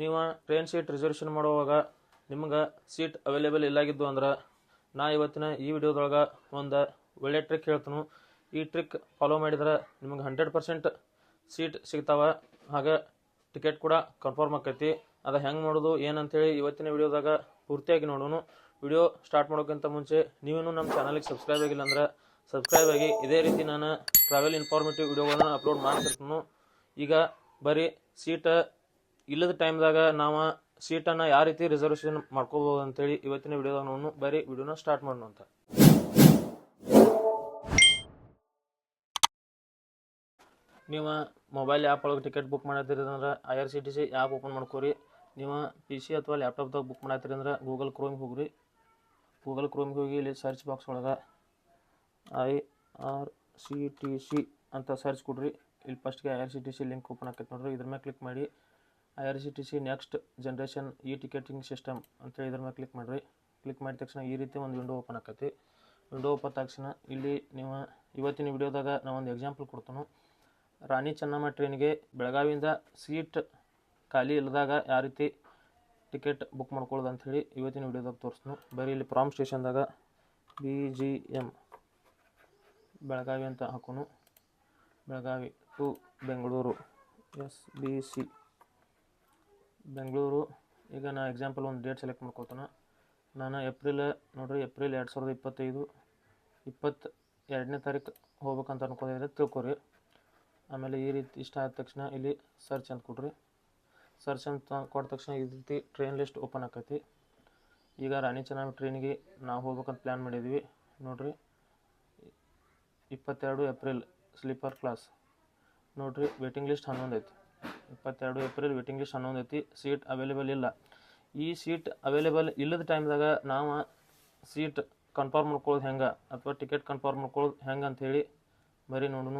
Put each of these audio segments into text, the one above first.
ನೀವು train seat reservation ಮಾಡುವಾಗ ನಿಮ್ಗೆ ಸೀಟ್ ಅವೈಲೇಬಲ್ ಇಲ್ಲಾಗಿದ್ದು ಅಂದ್ರೆ ನಾ ಇವತ್ತಿನ ಈ ವಿಡಿಯೋದೊಳಗೆ ಒಂದು ಒಳ್ಳೆ ಟ್ರಿಕ್ ಹೇಳ್ತೀನಿ. ಈ ಟ್ರಿಕ್ ಫಾಲೋ ಮಾಡಿದ್ರೆ ನಿಮ್ಗೆ ಹಂಡ್ರೆಡ್ ಪರ್ಸೆಂಟ್ ಸೀಟ್ ಸಿಗ್ತಾವ. ಹಾಗೆ ಟಿಕೆಟ್ ಕೂಡ ಕನ್ಫರ್ಮ್ ಆಕೈತಿ. ಅದು ಹೆಂಗೆ ಮಾಡೋದು, ಏನಂತೇಳಿ ಇವತ್ತಿನ ವಿಡಿಯೋದಾಗ ಪೂರ್ತಿಯಾಗಿ ನೋಡೋಣ ವಿಡಿಯೋ ಸ್ಟಾರ್ಟ್ ಮಾಡೋಕ್ಕಿಂತ ಮುಂಚೆ ನೀವೇನು ನಮ್ಮ ಚಾನಲಿಗೆ ಸಬ್ಸ್ಕ್ರೈಬ್ ಆಗಿಲ್ಲ ಅಂದ್ರೆ ಸಬ್ಸ್ಕ್ರೈಬ್ ಆಗಿ. ಇದೇ ರೀತಿ ನಾನು ಟ್ರಾವೆಲ್ ಇನ್ಫಾರ್ಮೇಟಿವ್ ವಿಡಿಯೋಗಳನ್ನು ಅಪ್ಲೋಡ್ ಮಾಡ್ತಿರ್ತೀನಿ. ಈಗ ಬರೀ ಸೀಟ್ ಇಲ್ಲದ ಟೈಮ್ದಾಗ ನಾವು ಸೀಟನ್ನು ಯಾವ ರೀತಿ ರಿಸರ್ವೇಷನ್ ಮಾಡ್ಕೋಬೋದು ಅಂತೇಳಿ ಇವತ್ತಿನ ವಿಡಿಯೋದಾಗ ನಾನು ಬರೀ ವಿಡಿಯೋನ ಸ್ಟಾರ್ಟ್ ಮಾಡೋಣ ಅಂತ. ನೀವು ಮೊಬೈಲ್ ಆ್ಯಪ್ ಒಳಗೆ ಟಿಕೆಟ್ ಬುಕ್ ಮಾಡತ್ತೀರಿ ಅಂದ್ರೆ I R C T C app open ಮಾಡ್ಕೋರಿ. ನೀವು ಪಿ ಸಿ ಅಥವಾ ಲ್ಯಾಪ್ಟಾಪ್ದಾಗ ಬುಕ್ ಮಾಡತ್ತೀರಿ ಅಂದ್ರೆ ಗೂಗಲ್ ಕ್ರೋಮ್ಗೆ ಹೋಗ್ರಿ. ಗೂಗಲ್ ಕ್ರೋಮ್ಗೆ ಹೋಗಿ ಇಲ್ಲಿ ಸರ್ಚ್ ಬಾಕ್ಸ್ ಒಳಗೆ I R C T C ಅಂತ ಸರ್ಚ್ ಕೊಡ್ರಿ. ಇಲ್ಲಿ ಫಸ್ಟ್ಗೆ I R C T C link open ಆಕೈತೆ ನೋಡ್ರಿ. ಇದ್ರ ಮೇಲೆ ಕ್ಲಿಕ್ ಮಾಡಿ. I R C T C next generation e ticketing system ಅಂತೇಳಿ ಇದ್ರ ಮೇಲೆ ಕ್ಲಿಕ್ ಮಾಡಿರಿ. ಕ್ಲಿಕ್ ಮಾಡಿದ ತಕ್ಷಣ ಈ ರೀತಿ ಒಂದು ವಿಂಡೋ ಓಪನ್ ಆಕೈತಿ. ವಿಂಡೋ ಓಪನ್ ತಕ್ಷಣ ಇಲ್ಲಿ ನೀವು ಇವತ್ತಿನ ವಿಡಿಯೋದಾಗ ನಾವು ಒಂದು ಎಕ್ಸಾಂಪಲ್ ಕೊಡ್ತಾನು. ರಾಣಿ ಚೆನ್ನಮ್ಮ ಟ್ರೈನ್ಗೆ ಬೆಳಗಾವಿಯಿಂದ ಸೀಟ್ ಖಾಲಿ ಇಲ್ಲದಾಗ ಯಾವ ರೀತಿ ಟಿಕೆಟ್ ಬುಕ್ ಮಾಡ್ಕೊಳ್ಳೋದು ಅಂಥೇಳಿ ಇವತ್ತಿನ ವಿಡಿಯೋದಾಗ ತೋರಿಸ್ನು. ಬರೀ ಇಲ್ಲಿ ಪ್ರಾಮ್ ಸ್ಟೇಷನ್ದಾಗ ಬಿ ಜಿ ಎಂ ಬೆಳಗಾವಿ ಅಂತ ಹಾಕೋನು. Belagavi to Bengaluru. S B C Bengaluru. ಈಗ ನಾ ಎಕ್ಸಾಂಪಲ್ ಒಂದು ಡೇಟ್ ಸೆಲೆಕ್ಟ್ ಮಾಡ್ಕೊತಾನೆ ನಾನು ಏಪ್ರಿಲ್ ನೋಡಿರಿ ಏಪ್ರಿಲ್ ಎರಡು ಸಾವಿರದ ಇಪ್ಪತ್ತೈದು ಇಪ್ಪತ್ತು ಎರಡನೇ ತಾರೀಕು ಹೋಗ್ಬೇಕಂತ ಅನ್ಕೊಂಡಿದ್ರೆ ತಿಳ್ಕೊರಿ. ಆಮೇಲೆ ಈ ರೀತಿ ಇಷ್ಟ ಆದ ತಕ್ಷಣ ಇಲ್ಲಿ ಸರ್ಚ್ ಅಂತ ಕೊಡ್ರಿ. ಸರ್ಚ್ ಅಂತ ಕೊಟ್ಟ ತಕ್ಷಣ ಈ ರೀತಿ ಟ್ರೈನ್ ಲಿಸ್ಟ್ ಓಪನ್ ಆಕೈತಿ. ಈಗ ರಾಣಿ ಚೆನ್ನಮ್ಮ ಟ್ರೈನಿಗೆ ನಾವು ಹೋಗ್ಬೇಕಂತ ಪ್ಲ್ಯಾನ್ ಮಾಡಿದ್ವಿ, ನೋಡಿರಿ. ಇಪ್ಪತ್ತೆರಡು ಏಪ್ರಿಲ್ ಸ್ಲೀಪರ್ ಕ್ಲಾಸ್ ನೋಡಿರಿ ವೇಟಿಂಗ್ ಲಿಸ್ಟ್ ಹನ್ನೊಂದು ಐತಿ. ಇಪ್ಪತ್ತೆರಡು ಏಪ್ರಿಲ್ ವೇಟಿಂಗ್ ಲಿಸ್ಟ್ ಹನ್ನೊಂದು ಐತಿ. ಸೀಟ್ ಅವೈಲೇಬಲ್ ಇಲ್ಲ. ಈ ಸೀಟ್ ಅವೈಲೇಬಲ್ ಇಲ್ಲದ ಟೈಮ್ದಾಗ ನಾವು ಸೀಟ್ ಕನ್ಫರ್ಮ್ ಮಾಡ್ಕೊಳ್ಳೋದು ಹೆಂಗೆ? ಅಥವಾ ಟಿಕೆಟ್ ಕನ್ಫರ್ಮ್ ಮಾಡ್ಕೊಳ್ಳೋದು ಹೆಂಗೆ ಅಂಥೇಳಿ ಬರೀ ನೋಡೋಣ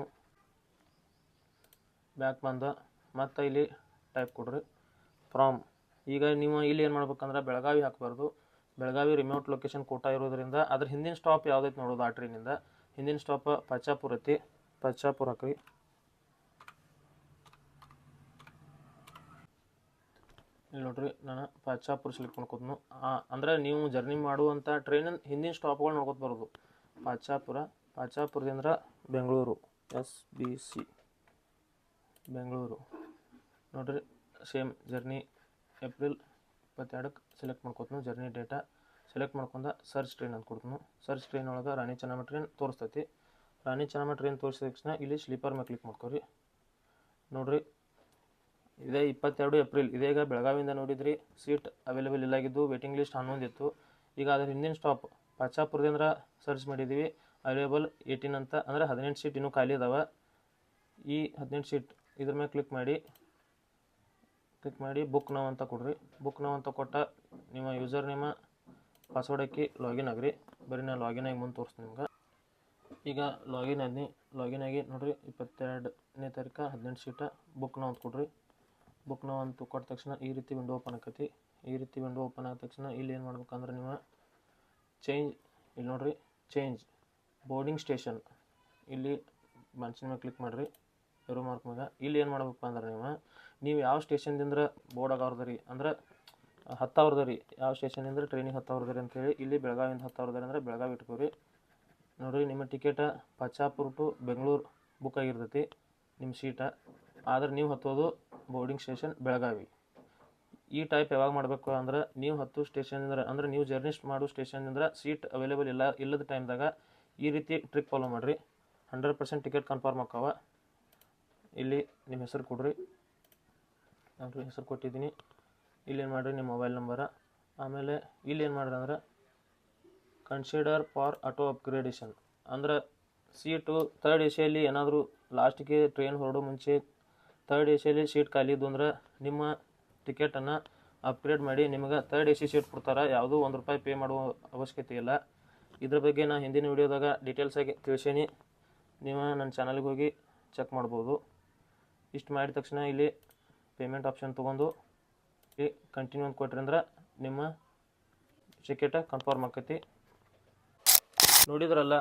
ಬ್ಯಾಕ್ ಬಂದ. ಮತ್ತು ಇಲ್ಲಿ ಟೈಪ್ ಕೊಡ್ರಿ. ಫ್ರಾಮ್ ಈಗ ನೀವು ಇಲ್ಲಿ ಏನು ಮಾಡ್ಬೇಕಂದ್ರೆ ಬೆಳಗಾವಿ ಹಾಕಬಾರ್ದು. ಬೆಳಗಾವಿ ರಿಮೋಟ್ ಲೊಕೇಶನ್ ಕೋಟಾ ಇರೋದ್ರಿಂದ ಅದ್ರ ಹಿಂದಿನ ಸ್ಟಾಪ್ ಯಾವುದೈತೆ ನೋಡೋದು ಆ ಟ್ರೈನಿಂದ ಹಿಂದಿನ ಸ್ಟಾಪ್ ಪಚ್ಚಾಪುರ ಐತಿ. ಪಚ್ಚಾಪುರ ಹಾಕ್ರಿ. ಇಲ್ಲಿ ನೋಡ್ರಿ, ನಾನು ಪಾಚಾಪುರ ಸೆಲೆಕ್ಟ್ ಮಾಡ್ಕೋತನು ಅಂದ್ರೆ ನೀವು ಜರ್ನಿ ಮಾಡುವಂಥ ಟ್ರೈನಿನ ಹಿಂದಿನ ಸ್ಟಾಪ್ಗಳು ನೋಡ್ಕೊತ ಬರೋದು. Pachapur ಪಾಚಾಪುರದಿಂದ Bengaluru S B C Bengaluru. ನೋಡ್ರಿ ಸೇಮ್ ಜರ್ನಿ ಏಪ್ರಿಲ್ ಇಪ್ಪತ್ತೆರಡಕ್ಕೆ ಸೆಲೆಕ್ಟ್ ಮಾಡ್ಕೊತನು ಜರ್ನಿ ಡೇಟಾ ಸೆಲೆಕ್ಟ್ ಮಾಡ್ಕೊಂಡ ಸರ್ಚ್ ಟ್ರೈನ್ ಅಂತ ಕೊಡ್ತನು. ಸರ್ಚ್ ಟ್ರೈನ್ ಒಳಗೆ ರಾಣಿ ಚೆನ್ನಮ್ಮ ಟ್ರೈನ್ ತೋರಿಸ್ತೈತಿ. ರಾಣಿ ಚೆನ್ನಮ್ಮ ಟ್ರೈನ್ ತೋರಿಸಿದ ತಕ್ಷಣ ಇಲ್ಲಿ ಸ್ಲೀಪರ್ ಮೇಲೆ ಕ್ಲಿಕ್ ಮಾಡ್ಕೊರಿ. ನೋಡ್ರಿ ಇದೇ ಇಪ್ಪತ್ತೆರಡು ಏಪ್ರಿಲ್. ಇದೀಗ ಬೆಳಗಾವಿಯಿಂದ ನೋಡಿದ್ರಿ, ಸೀಟ್ ಅವೈಲೇಬಲ್ ಇಲ್ಲಾಗಿದ್ದು ವೇಟಿಂಗ್ ಲಿಸ್ಟ್ ಹನ್ನೊಂದು ಇತ್ತು. ಈಗ ಅದ್ರ ಹಿಂದಿನ ಸ್ಟಾಪ್ ಪಾಚಾಪುರದಿಂದ ಸರ್ಚ್ ಮಾಡಿದ್ದೀವಿ ಅವೈಲೇಬಲ್ ಏಯ್ಟೀನ್ ಅಂತ. ಅಂದರೆ ಹದಿನೆಂಟು ಸೀಟ್ ಇನ್ನೂ ಖಾಲಿ ಇದಾವೆ. ಈ ಹದಿನೆಂಟು ಸೀಟ್ ಇದ್ರ ಮೇಲೆ ಕ್ಲಿಕ್ ಮಾಡಿ ಕ್ಲಿಕ್ ಮಾಡಿ ಬುಕ್ ನಾವು ಅಂತ ಕೊಡ್ರಿ. ಬುಕ್ ನಾವು ಅಂತ ಕೊಟ್ಟ ನಿಮ್ಮ ಯೂಸರ್ ನಿಮ್ಮ ಪಾಸ್ವರ್ಡ್ ಹಾಕಿ ಲಾಗಿನ್ ಆಗ್ರಿ. ಬರೀ ನಾನು ಲಾಗಿನ್ ಆಗಿ ಮುಂದೆ ತೋರಿಸ್ತೀನಿ ನಿಮ್ಗೆ. ಈಗ ಲಾಗಿನ್ ಆದ್ನಿ. ಲಾಗಿನ್ ಆಗಿ ನೋಡಿರಿ, ಇಪ್ಪತ್ತೆರಡನೇ ತಾರೀಕು ಹದಿನೆಂಟು ಸೀಟ ಬುಕ್ ನಾವು ಅಂತ ಕೊಡ್ರಿ. ಬುಕ್ ಒಂದು ಅಂತ ಕೊಟ್ಟ ತಕ್ಷಣ ಈ ರೀತಿ ವಿಂಡೋ ಓಪನ್ ಆಕತಿ. ಈ ರೀತಿ ವಿಂಡೋ ಓಪನ್ ಆದ ತಕ್ಷಣ ಇಲ್ಲಿ ಏನು ಮಾಡ್ಬೇಕಂದ್ರೆ ನೀವು ಚೇಂಜ್ ಇಲ್ಲಿ ನೋಡ್ರಿ ಚೇಂಜ್ ಬೋರ್ಡಿಂಗ್ ಸ್ಟೇಷನ್ ಇಲ್ಲಿ ಮನ್ಸಿನ ಮೇಲೆ ಕ್ಲಿಕ್ ಮಾಡಿರಿ ಎರೋ ಮಾರ್ಕ್ ಇಲ್ಲಿ ಏನು ಮಾಡ್ಬೇಕಪ್ಪ ಅಂದ್ರೆ ನೀವು ನೀವು ಯಾವ ಸ್ಟೇಷನ್ದಿಂದ ಬೋರ್ಡ್ ಆಗವ್ರದ್ರಿ ಅಂದ್ರೆ ಹತ್ತವ್ರದ ರೀ. ಯಾವ ಸ್ಟೇಷನಿಂದ ಟ್ರೈನಿಗೆ ರೀ ಅಂತೇಳಿ ಇಲ್ಲಿ ಬೆಳಗಾವಿಂದ ಹತ್ತವ್ರದ ಅಂದ್ರೆ ಬೆಳಗಾವಿ ಇಟ್ಕೋರಿ. ನೋಡಿರಿ, ನಿಮ್ಮ ticket Pachapur to Bengaluru book ಆಗಿರ್ತೈತಿ. ನಿಮ್ಮ ಸೀಟ ಆದ್ರೆ ನೀವು ಹತ್ತೋದು ಬೋರ್ಡಿಂಗ್ ಸ್ಟೇಷನ್ ಬೆಳಗಾವಿ. ಈ ಟೈಪ್ ಯಾವಾಗ ಮಾಡಬೇಕು ಅಂದ್ರೆ ನೀವು ಹತ್ತು ಸ್ಟೇಷನ್ನಿಂದ ಅಂದ್ರೆ ನೀವು ಜರ್ನಿ ಮಾಡೋ ಸ್ಟೇಷನ್ನಿಂದ ಸೀಟ್ ಅವೈಲೇಬಲ್ ಇಲ್ಲ, ಇಲ್ಲದ ಟೈಮ್ದಾಗ ಈ ರೀತಿ ಟ್ರಿಪ್ ಫಾಲೋ ಮಾಡಿರಿ. ಹಂಡ್ರೆಡ್ ಪರ್ಸೆಂಟ್ ಟಿಕೆಟ್ ಕನ್ಫರ್ಮ್ ಆಕಾವ ಇಲ್ಲಿ ನಿಮ್ಮ ಹೆಸರು ಕೊಡ್ರಿ. ನಾನು ಹೆಸರು ಕೊಟ್ಟಿದ್ದೀನಿ. ಇಲ್ಲಿ ಏನು ಮಾಡಿರಿ ನಿಮ್ಮ ಮೊಬೈಲ್ ನಂಬರ ಆಮೇಲೆ ಇಲ್ಲಿ ಏನು ಮಾಡ್ರಿ ಅಂದ್ರೆ ಕನ್ಸಿಡರ್ ಫಾರ್ ಆಟೋ ಅಪ್ಗ್ರೇಡೇಷನ್ ಅಂದ್ರೆ ಸೀಟು ತರ್ಡ್ ಎ ಸಿಯಲ್ಲಿ ಏನಾದರೂ ಲಾಸ್ಟಿಗೆ ಟ್ರೈನ್ ಹೊರಡೋ ಮುಂಚೆ ತರ್ಡ್ ಎ ಸಿಯಲ್ಲಿ ಸೀಟ್ ಖಾಲಿ ಇದ್ದು ಅಂದ್ರೆ ನಿಮ್ಮ ಟಿಕೆಟನ್ನು ಅಪ್ಗ್ರೇಡ್ ಮಾಡಿ ನಿಮಗೆ ಥರ್ಡ್ ಎ ಸಿ ಸೀಟ್ ಕೊಡ್ತಾರೆ. ಯಾವುದೂ ಒಂದು ರೂಪಾಯಿ ಪೇ ಮಾಡುವ ಅವಶ್ಯಕತೆ ಇಲ್ಲ. ಇದ್ರ ಬಗ್ಗೆ ನಾನು ಹಿಂದಿನ ವಿಡಿಯೋದಾಗ ಡೀಟೇಲ್ಸಾಗಿ ತಿಳಿಸೀನಿ. ನೀವು ನನ್ನ ಚಾನಲ್ಗೆ ಹೋಗಿ ಚೆಕ್ ಮಾಡ್ಬೋದು. ಇಷ್ಟು ಮಾಡಿದ ತಕ್ಷಣ ಇಲ್ಲಿ ಪೇಮೆಂಟ್ ಆಪ್ಷನ್ ತೊಗೊಂಡು ಇಲ್ಲಿ ಕಂಟಿನ್ಯೂ ಅಂತ ಕೊಟ್ರಿ ಅಂದ್ರೆ ನಿಮ್ಮ ಟಿಕೆಟ ಕನ್ಫರ್ಮ್ ಆಕೈತಿ. ನೋಡಿದ್ರಲ್ಲ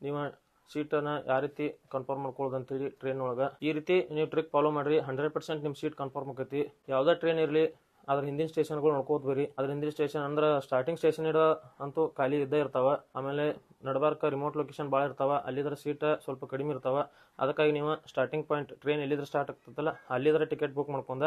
ನೀವು ಸೀಟನ್ನು ಯಾವ ರೀತಿ ಕನ್ಫರ್ಮ್ ಮಾಡ್ಕೊಳ್ಳೋದು ಅಂತೇಳಿ ಟ್ರೈನ್ ಒಳಗೆ ಈ ರೀತಿ ನೀವು ಟ್ರಿಕ್ ಫಾಲೋ ಮಾಡ್ರಿ ಹಂಡ್ರೆಡ್ ಪರ್ಸೆಂಟ್ ನಿಮ್ಮ ಸೀಟ್ ಕನ್ಫರ್ಮ್ ಆಕೈತಿ. ಯಾವುದೇ ಟ್ರೈನ್ ಇರಲಿ ಅದ್ರ ಹಿಂದಿನ ಸ್ಟೇಷನ್ಗಳು ನೋಡ್ಕೋತ ಬರ್ರಿ ಅದ್ರ ಹಿಂದಿನ ಸ್ಟೇಷನ್ ಅಂದ್ರೆ ಸ್ಟಾರ್ಟಿಂಗ್ ಸ್ಟೇಷನ್ ಇಡೋ ಅಂತೂ ಖಾಲಿ ಇದ್ದೇ ಇರ್ತಾವ. ಆಮೇಲೆ ನಡಬಾರ್ಕ ರಿಮೋಟ್ ಲೊಕೇಶನ್ ಭಾಳ ಇರ್ತಾವ. ಅಲ್ಲಿದ್ರ ಸೀಟ್ ಸ್ವಲ್ಪ ಕಡಿಮೆ ಇರ್ತಾವ. ಅದಕ್ಕಾಗಿ ನೀವು ಸ್ಟಾರ್ಟಿಂಗ್ ಪಾಯಿಂಟ್ ಟ್ರೈನ್ ಎಲ್ಲಿದ್ರೆ ಸ್ಟಾರ್ಟ್ ಆಗ್ತದಲ್ಲ ಅಲ್ಲಿದ್ರೆ ಟಿಕೆಟ್ ಬುಕ್ ಮಾಡ್ಕೊಂಡ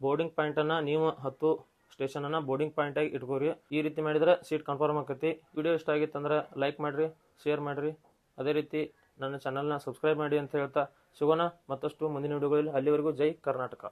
ಬೋರ್ಡಿಂಗ್ ಪಾಯಿಂಟನ್ನು ನೀವು ಹತ್ತು ಸ್ಟೇಷನನ್ನು ಬೋರ್ಡಿಂಗ್ ಪಾಯಿಂಟಾಗಿ ಇಟ್ಕೋರಿ. ಈ ರೀತಿ ಮಾಡಿದ್ರೆ ಸೀಟ್ ಕನ್ಫರ್ಮ್ ಆಕೈತಿ. ವಿಡಿಯೋ ಇಷ್ಟ ಆಗಿತ್ತಂದ್ರೆ ಲೈಕ್ ಮಾಡಿರಿ ಶೇರ್ ಮಾಡಿರಿ. ಅದೇ ರೀತಿ ನನ್ನ ಚಾನಲ್ನ ಸಬ್ಸ್ಕ್ರೈಬ್ ಮಾಡಿ ಅಂತ ಹೇಳ್ತಾ, ಸಿಗೋಣ ಮತ್ತಷ್ಟು ಮುಂದಿನ ವಿಡಿಯೋಗಳಲ್ಲಿ ಅಲ್ಲಿವರೆಗೂ ಜೈ ಕರ್ನಾಟಕ.